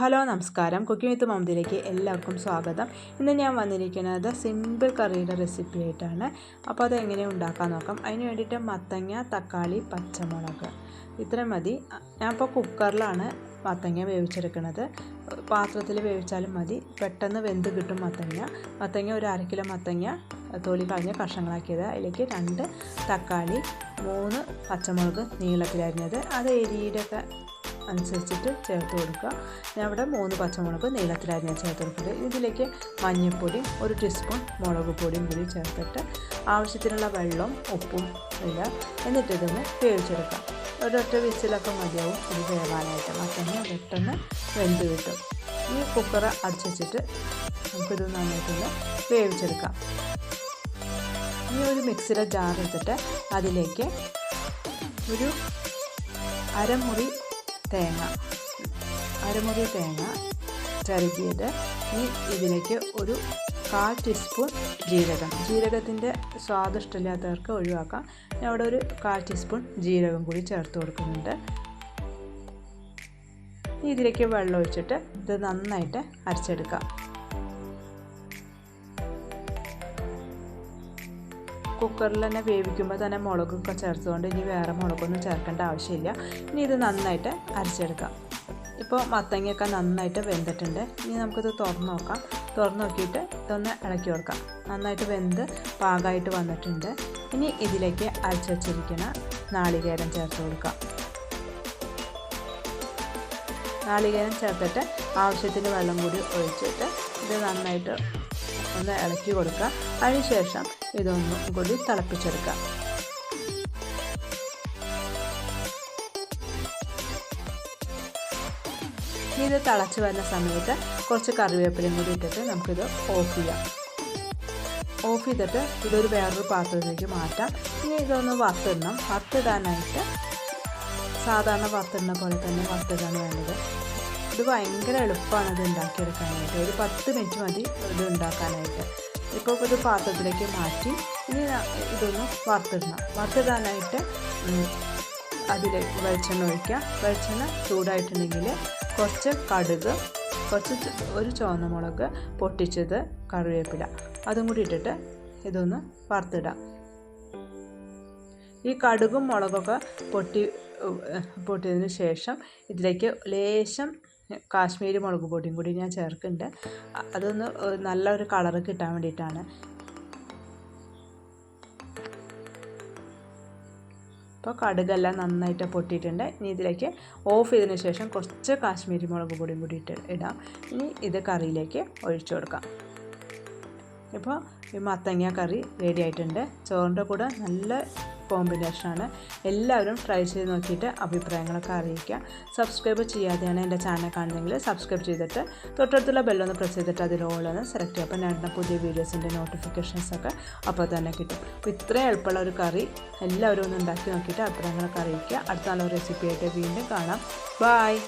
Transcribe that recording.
Hello നമസ്കാരം. Cooking വിത്ത് മമതിയിലേക്ക് എല്ലാവർക്കും സ്വാഗതം. ഇന്ന് ഞാൻ വന്നിരിക്കുന്നത് സിമ്പിൾ കറിയുടെ റെസിപ്പി ആയിട്ടാണ്. അപ്പോൾ അത് എങ്ങനെ ഉണ്ടാക്കാൻ നോക്കാം. അതിന് വേണ്ടിയിട്ട് മത്തങ്ങ തക്കാളി പച്ചമുളക്. ഇത്ര മതി. ഞാനിപ്പോൾ കുക്കറിലാണ് മത്തങ്ങ വേവിച്ചെടുക്കുന്നത്. പാത്രത്തിൽ വേവിച്ചാലും മതി. പെട്ടെന്ന് വെന്ത് കിട്ടും മത്തങ്ങ. മത്തങ്ങ ഒരു അര കിലോ മത്തങ്ങ തൊലി കളഞ്ഞ് കഷ്ണങ്ങളാക്കിയത്. അതിലേക്ക് രണ്ട് തക്കാളി മൂന്ന് പച്ചമുളക് നീളത്തിലരിഞ്ഞത്. അത് എരിയുടെയൊക്കെ അനുസരിച്ചിട്ട് ചേർത്ത് കൊടുക്കുക. ഞാൻ ഇവിടെ മൂന്ന് പച്ചമുളക് നീളത്തിലരിഞ്ഞ് ചേർത്ത് കൊടുക്കുന്നത് ഇതിലേക്ക് മഞ്ഞൾപ്പൊടി ഒരു ടീസ്പൂൺ മുളക് പൊടിയും കൂടി ചേർത്തിട്ട് ആവശ്യത്തിനുള്ള വെള്ളവും ഉപ്പും ഇല്ല എന്നിട്ട് ഇതൊന്ന് വേവിച്ചെടുക്കാം. ഒരൊറ്റ വിസിലൊക്കെ മതിയാവും ഇത് വേവാനായിട്ട്. മത്തങ്ങ പെട്ടെന്ന് വെന്ത് കിട്ടും. ഈ കുക്കർ അടച്ചിട്ട് നമുക്കിത് നന്നായിട്ടൊന്ന് വേവിച്ചെടുക്കാം. ഇനി ഒരു മിക്സിയുടെ ജാർ എടുത്തിട്ട് അതിലേക്ക് ഒരു അരമുറി തേങ്ങ അരമുറി തേങ്ങ ചിരകിയത് ഈ ഇതിലേക്ക് ഒരു കാൽ ടീസ്പൂൺ ജീരകം. ജീരകത്തിന്റെ സ്വാദ് ഇഷ്ടമില്ലാത്തവർക്ക് ഒഴിവാക്കാം. ഞാൻ അവിടെ ഒരു കാൽ ടീസ്പൂൺ ജീരകം കൂടി ചേർത്ത് കൊടുക്കുന്നുണ്ട്. ഇതിലേക്ക് വെള്ളം ഒഴിച്ചിട്ട് ഇത് നന്നായിട്ട് അരച്ചെടുക്കാം. കുക്കറിൽ തന്നെ വേവിക്കുമ്പോൾ തന്നെ മുളകൊക്കെ ചേർത്തുകൊണ്ട് ഇനി വേറെ മുളകൊന്നും ചേർക്കേണ്ട ആവശ്യമില്ല. ഇനി ഇത് നന്നായിട്ട് അരച്ചെടുക്കാം. ഇപ്പോൾ മത്തങ്ങയൊക്കെ നന്നായിട്ട് വെന്തിട്ടുണ്ട്. ഇനി നമുക്കിത് തുറന്ന് നോക്കാം. തുറന്ന് നോക്കിയിട്ട് ഇതൊന്ന് ഇളക്കി കൊടുക്കാം. നന്നായിട്ട് വെന്ത് പാകമായിട്ട് വന്നിട്ടുണ്ട്. ഇനി ഇതിലേക്ക് അരച്ച് വച്ചിരിക്കുന്ന നാളികേരം ചേർത്ത് കൊടുക്കാം. നാളികേരം ചേർത്തിട്ട് ആവശ്യത്തിന് വെള്ളം കൂടി ഒഴിച്ചിട്ട് ഇത് നന്നായിട്ട് ഒന്ന് ഇളക്കി കൊടുക്കുക. അതിനുശേഷം ഇതൊന്നും കൂടി തിളപ്പിച്ചെടുക്കുക. ഇത് തിളച്ച് വരുന്ന സമയത്ത് കുറച്ച് കറിവേപ്പിലയും കൂടി ഇട്ടിട്ട് നമുക്കിത് ഓഫ് ചെയ്യാം. ഓഫ് ചെയ്തിട്ട് ഇതൊരു വേറൊരു പാത്രത്തിലേക്ക് മാറ്റാം. ഇനി ഇതൊന്ന് വറുത്തിടണം. വറുത്തിടാനായിട്ട് സാധാരണ വറുത്തിടുന്ന പോലെ തന്നെ വറുത്തിടാണ് വേണ്ടത്. ഇത് ഭയങ്കര എളുപ്പമാണ് ഇത് ഉണ്ടാക്കിയെടുക്കാനായിട്ട്. ഒരു പത്ത് മിനിറ്റ് മതി ഇത് ഉണ്ടാക്കാനായിട്ട്. ഇപ്പോൾ ഇത് പാത്രത്തിലേക്ക് മാറ്റി ഇനി ഇതൊന്ന് വറുത്തിടണം. വറുത്തിടാനായിട്ട് അതിലേക്ക് വെളിച്ചെണ്ണ ഒഴിക്കുക. വെളിച്ചെണ്ണ ചൂടായിട്ടുണ്ടെങ്കിൽ കുറച്ച് കടുക് കുറച്ച് ഒരു ചുവന്ന മുളക് പൊട്ടിച്ചത് കറിവേപ്പില. അതും കൂടി ഇട്ടിട്ട് ഇതൊന്ന് വറുത്തിടാം. ഈ കടുകും മുളകൊക്കെ പൊട്ടി പൊട്ടിയതിന് ശേഷം ഇതിലേക്ക് ലേശം കാശ്മീരി മുളക് പൊടിയും കൂടി ഞാൻ ചേർക്കുന്നുണ്ട്. അതൊന്ന് നല്ലൊരു കളർ കിട്ടാൻ വേണ്ടിയിട്ടാണ്. അപ്പോൾ കടുകെല്ലാം നന്നായിട്ട് പൊട്ടിയിട്ടുണ്ട്. ഇനി ഇതിലേക്ക് ഓഫ് ചെയ്തതിന് ശേഷം കുറച്ച് കാശ്മീരി മുളക് പൊടിയും കൂടി ഇട്ട് ഇടാം. ഇനി ഇത് കറിയിലേക്ക് ഒഴിച്ചു കൊടുക്കാം. ഇപ്പോൾ ഈ മത്തങ്ങ കറി റെഡി ആയിട്ടുണ്ട്. ചോറിന്റെ കൂടെ നല്ല കോമ്പിനേഷനാണ്. എല്ലാവരും ട്രൈ ചെയ്ത് നോക്കിയിട്ട് അഭിപ്രായങ്ങളൊക്കെ അറിയിക്കുക. സബ്സ്ക്രൈബ് ചെയ്യാതെയാണ് എന്റെ ചാനൽ കാണുന്നതെങ്കിൽ സബ്സ്ക്രൈബ് ചെയ്തിട്ട് തൊട്ടടുത്തുള്ള ബെല്ലൊന്ന് പ്രസ് ചെയ്തിട്ട് അതിൽ ഓളൊന്ന് സെലക്ട് ചെയ്യുക. അപ്പോൾ ഞാൻ പുതിയ വീഡിയോസിന്റെ നോട്ടിഫിക്കേഷൻസൊക്കെ അപ്പോൾ തന്നെ കിട്ടും. അപ്പോൾ ഇത്രയും എളുപ്പമുള്ള ഒരു കറി എല്ലാവരും ഒന്ന് ഉണ്ടാക്കി നോക്കിയിട്ട് അഭിപ്രായങ്ങളൊക്കെ അറിയിക്കുക. അടുത്ത നല്ല റെസിപ്പി ആയിട്ട് വീണ്ടും കാണാം. ബായ്